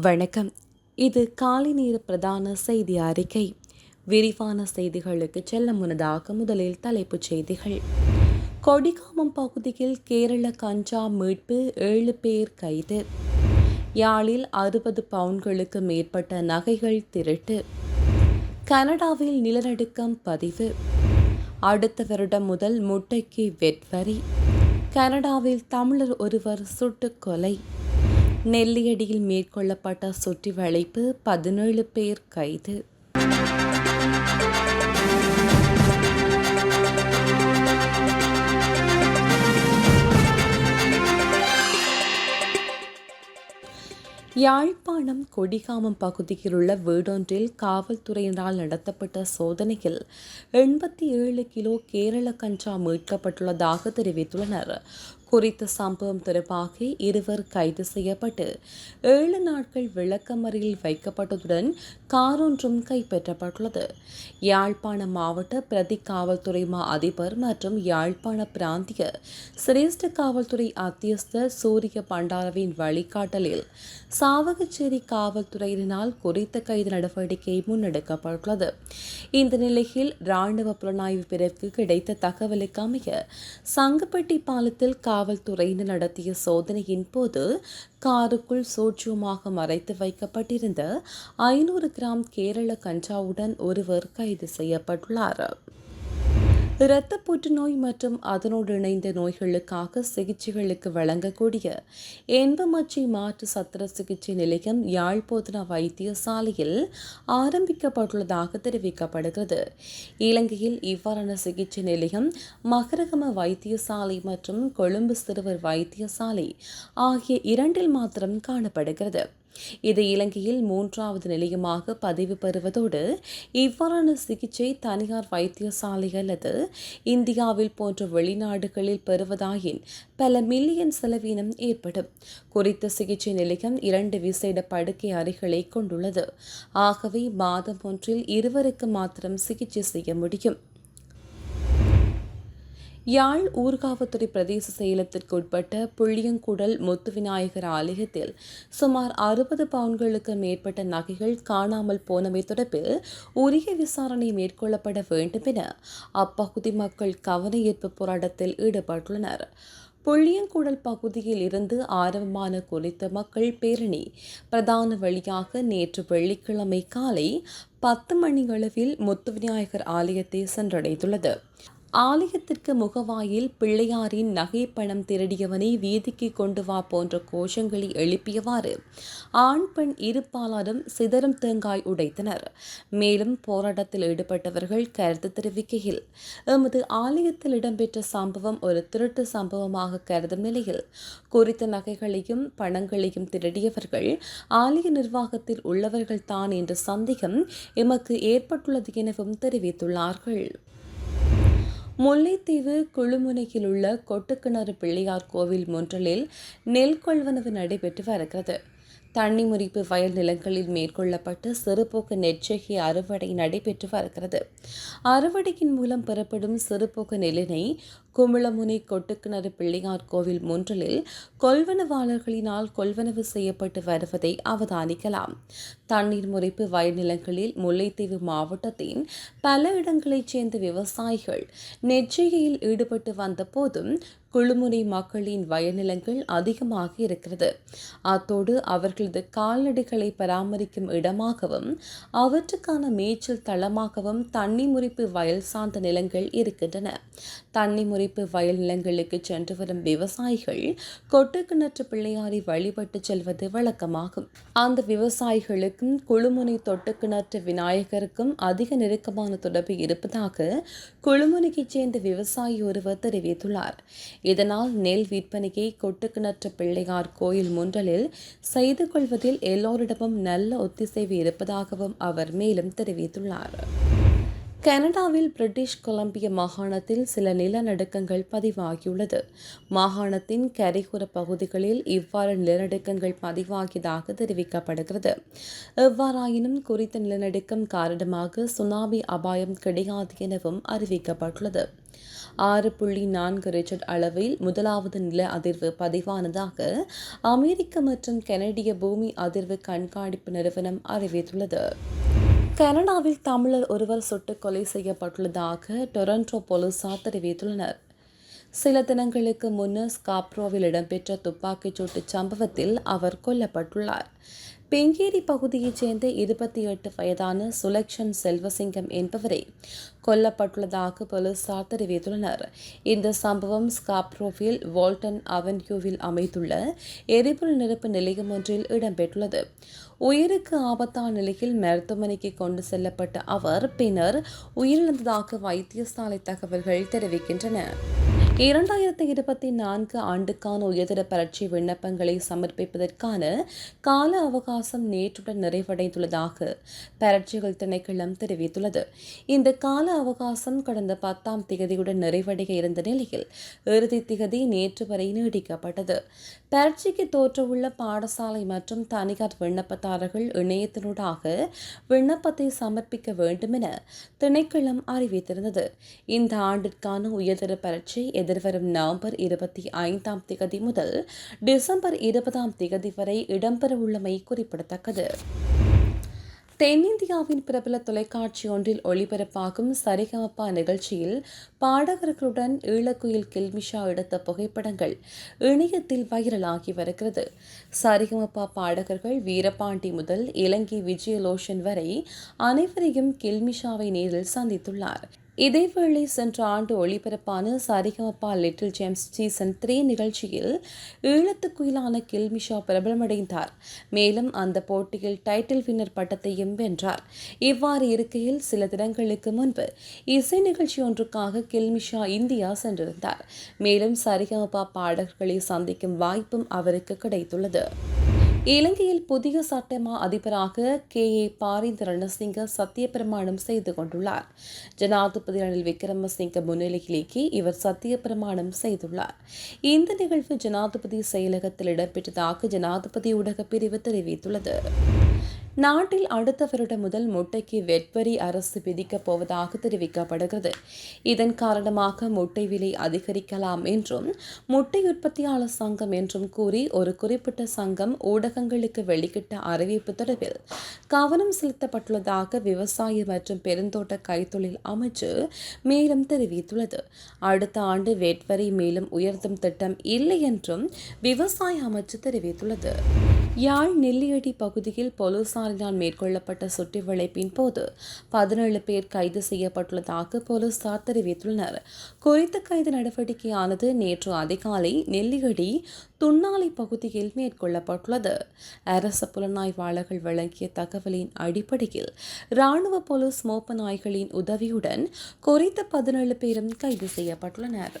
வணக்கம். இது காலை நேர பிரதான செய்தி அறிக்கை. விரிவான செய்திகளுக்கு செல்ல முன்னதாக முதலில் தலைப்புச் செய்திகள். கொடிகாமம் பகுதியில் கேரள கஞ்சா மீட்பு ஏழு பேர் கைது. யாழில் அறுபது பவுன்களுக்கு மேற்பட்ட நகைகள் திருட்டு. கனடாவில் நிலநடுக்கம் பதிவு. அடுத்த வருடம் முதல் முட்டைக்கு வெட்வரி கனடாவில் தமிழர் ஒருவர் சுட்டுக் கொலை. நெல்லியடியில் மேற்கொள்ளப்பட்ட சுற்றி வளைப்பு பதினேழு பேர் கைது. யாழ்ப்பாணம் கொடிகாமம் பகுதியில் உள்ள வீடொன்றில் காவல்துறையினரால் நடத்தப்பட்ட சோதனையில் எண்பத்தி ஏழு கிலோ கேரள கஞ்சா மீட்கப்பட்டுள்ளதாக தெரிவித்துள்ளனர். குறித்த சம்பவம் தொடர்பாக இருவர் கைது செய்யப்பட்டு ஏழு நாட்கள் விளக்கமறியில் வைக்கப்பட்டதுடன் காரொன்றும் கைப்பற்றப்பட்டுள்ளது. யாழ்ப்பாண மாவட்ட பிரதி காவல்துறை மா அதிபர் மற்றும் யாழ்ப்பாண பிராந்திய சிரேஷ்ட காவல்துறை அத்தியஸ்த சூரிய பண்டாரவின் வழிகாட்டலில் சாவகச்சேரி காவல்துறையினால் குறித்த கைது நடவடிக்கை முன்னெடுக்கப்பட்டுள்ளது. இந்த நிலையில் ராணுவ புலனாய்வு பிரிவுக்கு கிடைத்த தகவலுக்கு அமைய சங்கப்பட்டி பாலத்தில் காவல்துறையினர் நடத்திய சோதனையின் போது காருக்குள் சூட்சமாக மறைத்து வைக்கப்பட்டிருந்த ஐநூறு கிராம் கேரள கஞ்சாவுடன் ஒருவர் கைது செய்யப்பட்டுள்ளார். இரத்த புற்றுநோய் மற்றும் அதனோடு இணைந்த நோய்களுக்காக சிகிச்சைகளுக்கு வழங்கக்கூடிய என்பமச்சி மாற்று சத்திர சிகிச்சை நிலையம் யாழ்போதனா வைத்தியசாலையில் ஆரம்பிக்கப்பட்டுள்ளதாக தெரிவிக்கப்படுகிறது. இலங்கையில் இவ்வாறான சிகிச்சை நிலையம் மகரகம வைத்தியசாலை மற்றும் கொழும்பு சிறுவர் வைத்தியசாலை ஆகிய இரண்டில் மாத்திரம் காணப்படுகிறது. இது இலங்கையில் மூன்றாவது நிலையமாக பதிவு பெறுவதோடு இவ்வாறான சிகிச்சை தனியார் வைத்தியசாலை அல்லது இந்தியாவில் போன்ற வெளிநாடுகளில் பெறுவதாயின் பல மில்லியன் செலவினம் ஏற்படும். குறித்த சிகிச்சை நிலையம் இரண்டு விசேட படுக்கை அறைகளை கொண்டுள்ளது. ஆகவே மாதம் ஒன்றில் இருவருக்கு மாத்திரம் சிகிச்சை செய்ய முடியும். யாழ் ஊர்காவத்துறை பிரதேச செயலத்திற்கு உட்பட்ட புள்ளியங்குடல் முத்துவிநாயகர் ஆலயத்தில் சுமார் அறுபது பவுன்களுக்கு மேற்பட்ட நகைகள் காணாமல் போனமை தொடர்பில் உரிய விசாரணை மேற்கொள்ளப்பட வேண்டும் என அப்பகுதி மக்கள் கவன ஈர்ப்பு போராட்டத்தில் ஈடுபட்டுள்ளனர். புள்ளியங்குடல் பகுதியில் இருந்து ஆரம்பமான குறித்த மக்கள் பேரணி பிரதான வழியாக நேற்று வெள்ளிக்கிழமை காலை பத்து மணி அளவில் முத்துவிநாயகர் ஆலயத்தை சென்றடைந்துள்ளது. ஆலயத்திற்கு முகவாயில் பிள்ளையாரின் நகைப்பணம் திருடியவனை வீதிக்கு கொண்டு வா போன்ற கோஷங்களை எழுப்பியவாறு ஆண் பெண் இருப்பாளரும் சிதறும் தேங்காய் உடைத்தனர். மேலும் போராட்டத்தில் ஈடுபட்டவர்கள் கருத்து தெரிவிக்கையில் எமது ஆலயத்தில் இடம்பெற்ற சம்பவம் ஒரு திருட்டு சம்பவமாக கருதும் நிலையில் குறித்த நகைகளையும் பணங்களையும் திருடியவர்கள் ஆலய நிர்வாகத்தில் உள்ளவர்கள் தான் என்ற சந்தேகம் எமக்கு ஏற்பட்டுள்ளது எனவும் தெரிவித்துள்ளார்கள். முல்லைத்தீவு குழுமுனையில் உள்ள கொட்டுக்கிணறு பிள்ளையார் கோவில் முன்றலில் நெல் கொள்வனவு நடைபெற்று வருகிறது. தண்ணி முறிப்பு வயல் நிலங்களில் மேற்கொள்ளப்பட்ட சிறுபோக்கு நெற்செகி அறுவடை நடைபெற்று வருகிறது. அறுவடையின் மூலம் பெறப்படும் சிறுபோக்கு நெல்லினை குமிளமுனை கொட்டுக்கிணறு பிள்ளையார் கோவில் முன்றலில் கொள்வனவாளர்களினால் கொள்வனவு செய்யப்பட்டு வருவதை அவதானிக்கலாம். தண்ணீர் முறைப்பு வயல் நிலங்களில் முல்லைத்தீவு மாவட்டத்தின் பல இடங்களைச் சேர்ந்த விவசாயிகள் நெச்சையில் ஈடுபட்டு வந்த போதும் குழுமுனை மக்களின் வயநிலங்கள் அதிகமாக இருக்கிறது. அத்தோடு அவர்களது கால்நடைகளை பராமரிக்கும் இடமாகவும் அவற்றுக்கான மேய்ச்சல் தளமாகவும் தண்ணி முறிப்பு வயல் சார்ந்த நிலங்கள் இருக்கின்றன. தண்ணி முறிப்பு வயல் நிலங்களுக்கு சென்று வரும் விவசாயிகள் கொட்டு கிணற்று பிள்ளையாரை வழிபட்டு செல்வது வழக்கமாகும். அந்த விவசாயிகளுக்கும் குழுமுனை தொட்டு கிணற்று விநாயகருக்கும் அதிக நெருக்கமான தொடர்பு இருப்பதாக குழுமுனையைச் சேர்ந்த விவசாயி ஒருவர் தெரிவித்துள்ளார். இதனால் நெல் விற்பனையை கொட்டுக்கிணற்று பிள்ளையார் கோயில் முன்றலில் செய்து கொள்வதில் எல்லோரிடமும் நல்ல ஒத்திசைவு இருப்பதாகவும் அவர் மேலும் தெரிவித்துள்ளார். கனடாவில் பிரிட்டிஷ் கொலம்பிய மாகாணத்தில் சில நிலநடுக்கங்கள் பதிவாகியுள்ளது. மாகாணத்தின் கரையோர பகுதிகளில் இவ்வாறு நிலநடுக்கங்கள் பதிவாகியதாக தெரிவிக்கப்படுகிறது. எவ்வாறாயினும் குறித்த நிலநடுக்கம் காரணமாக சுனாமி அபாயம் கிடையாது எனவும் அறிவிக்கப்பட்டுள்ளது. ஆறு புள்ளி நான்கு ரிச்சர்ட் அளவில் முதலாவது நில அதிர்வு பதிவானதாக அமெரிக்க மற்றும் கனடிய பூமி அதிர்வு கண்காணிப்பு நிறுவனம் அறிவித்துள்ளது. கனடாவில் தமிழர் ஒருவர் சுட்டுக் கொலை செய்யப்பட்டுள்ளதாக டொரண்டோ போலீசார் தெரிவித்துள்ளனர் சில தினங்களுக்கு முன்னர் ஸ்காப்ரோவில் இடம்பெற்ற துப்பாக்கிச் சூட்டு சம்பவத்தில் அவர் கொல்லப்பட்டுள்ளார். பெங்கேரி பகுதியைச் சேர்ந்த இருபத்தி எட்டு வயதான சுலக்ஷன் செல்வசிங்கம் என்பவரே கொல்லப்பட்டுள்ளதாக போலீசார் தெரிவித்துள்ளனர். இந்த சம்பவம் ஸ்காப்ரோவில் வால்டன் அவென்யூவில் அமைந்துள்ள எரிபொருள் நிரப்பு நிலையம் ஒன்றில் இடம்பெற்றுள்ளது. உயிருக்கு ஆபத்தான நிலையில் மருத்துவமனைக்கு கொண்டு செல்லப்பட்ட அவர் பின்னர் உயிரிழந்ததாக வைத்தியசாலை தகவல்கள் தெரிவிக்கின்றன. இரண்டாயிரத்தி இருபத்தி நான்கு ஆண்டுக்கான உயர்தர பரட்சி விண்ணப்பங்களை சமர்ப்பிப்பதற்கான கால அவகாசம் நேற்றுடன் நிறைவடைந்துள்ளதாக பரட்சிகள் திணைக்களம் தெரிவித்துள்ளது. இந்த கால அவகாசம் கடந்த பத்தாம் திகதியுடன் நிறைவடைய இருந்த நிலையில் இறுதி திகதி நேற்று வரை நீடிக்கப்பட்டது. பரட்சிக்கு தோற்றவுள்ள பாடசாலை மற்றும் தனியார் விண்ணப்பதாரர்கள் இணையத்தினூடாக விண்ணப்பத்தை சமர்ப்பிக்க வேண்டும் என திணைக்களம் அறிவித்திருந்தது. இந்த ஆண்டிற்கான உயர்தர பரட்சி எதிர்வரும் நவம்பர் இருபத்தி ஐந்தாம் திகதி முதல் டிசம்பர் இருபதாம் திகதி வரை இடம்பெறவுள்ளமை குறிப்பிடத்தக்கது. தென்னிந்தியாவின் பிரபல தொலைக்காட்சி ஒன்றில் ஒளிபரப்பாகும் சரிகமப்பா நிகழ்ச்சியில் பாடகர்களுடன் ஈழக்குயில் கில்மிஷா எடுத்த புகைப்படங்கள் இணையத்தில் வைரலாகி வருகிறது. சரிகமப்பா பாடகர்கள் வீரபாண்டி முதல் இலங்கை விஜயலோஷன் வரை அனைவரையும் கில்மிஷாவை நேரில் சந்தித்துள்ளார். இதேவேளை சென்ற ஆண்டு ஒளிபரப்பான Saregamapa little champs season three நிகழ்ச்சியில் ஈழத்துக்குயிலான கில்மிஷா பிரபலமடைந்தார். மேலும் அந்த போட்டியில் டைட்டில் வின்னர் பட்டத்தையும் வென்றார். இவ்வாறு இருக்கையில் சில தினங்களுக்கு முன்பு இசை நிகழ்ச்சி ஒன்றுக்காக கில்மிஷா இந்தியா சென்றிருந்தார். மேலும் சரிகமப்பா பாடகர்களை சந்திக்கும் வாய்ப்பும் அவருக்கு கிடைத்துள்ளது. இலங்கையில் புதிய சட்டமா அதிபராக கே. ஏ. பாரிந்த் ரணசிங்க சத்தியப்பிரமாணம் செய்து கொண்டுள்ளார். ஜனாதிபதி ரணில் விக்ரமசிங்க முன்னிலையிலேயே இவர் சத்தியப்பிரமாணம் செய்துள்ளார். இந்த நிகழ்வு ஜனாதிபதி செயலகத்தில் இடம்பெற்றதாக ஜனாதிபதி ஊடக பிரிவு தெரிவித்துள்ளது. நாட்டில் அடுத்தவருடன் முதல் முட்டைக்கு வெட்வரி அரசு விதிக்கப் போவதாக தெரிவிக்கப்படுகிறது. இதன் காரணமாக முட்டை விலை அதிகரிக்கலாம் என்றும் முட்டை உற்பத்தியாளர் சங்கம் என்றும் கூறி ஒரு குறிப்பிட்ட சங்கம் ஊடகங்களுக்கு வெளியிட்ட அறிவிப்பு தொடர்பில் கவனம் செலுத்தப்பட்டுள்ளதாக விவசாய மற்றும் பெருந்தோட்ட கைத்தொழில் அமைச்சு மேலும் தெரிவித்துள்ளது. அடுத்த ஆண்டு வெட்வரி மேலும் உயர்த்தும் திட்டம் இல்லை என்றும் விவசாய அமைச்சு தெரிவித்துள்ளது. யாழ் நெல்லியடி பகுதியில் போலீசாரினால் மேற்கொள்ளப்பட்ட சுற்றி வளைப்பின் போது பதினேழு பேர் கைது செய்யப்பட்டுள்ளதாக போலீசார் தெரிவித்துள்ளனர். குறித்த கைது நடவடிக்கையானது நேற்று அதிகாலை நெல்லியடி துண்ணாலை பகுதியில் மேற்கொள்ளப்பட்டுள்ளது. அரச புலனாய்வாளர்கள் வழங்கிய தகவலின் அடிப்படையில் ராணுவ போலீஸ் மோப்ப நாய்களின் உதவியுடன் குறித்த பதினேழு பேரும் கைது செய்யப்பட்டுள்ளனர்.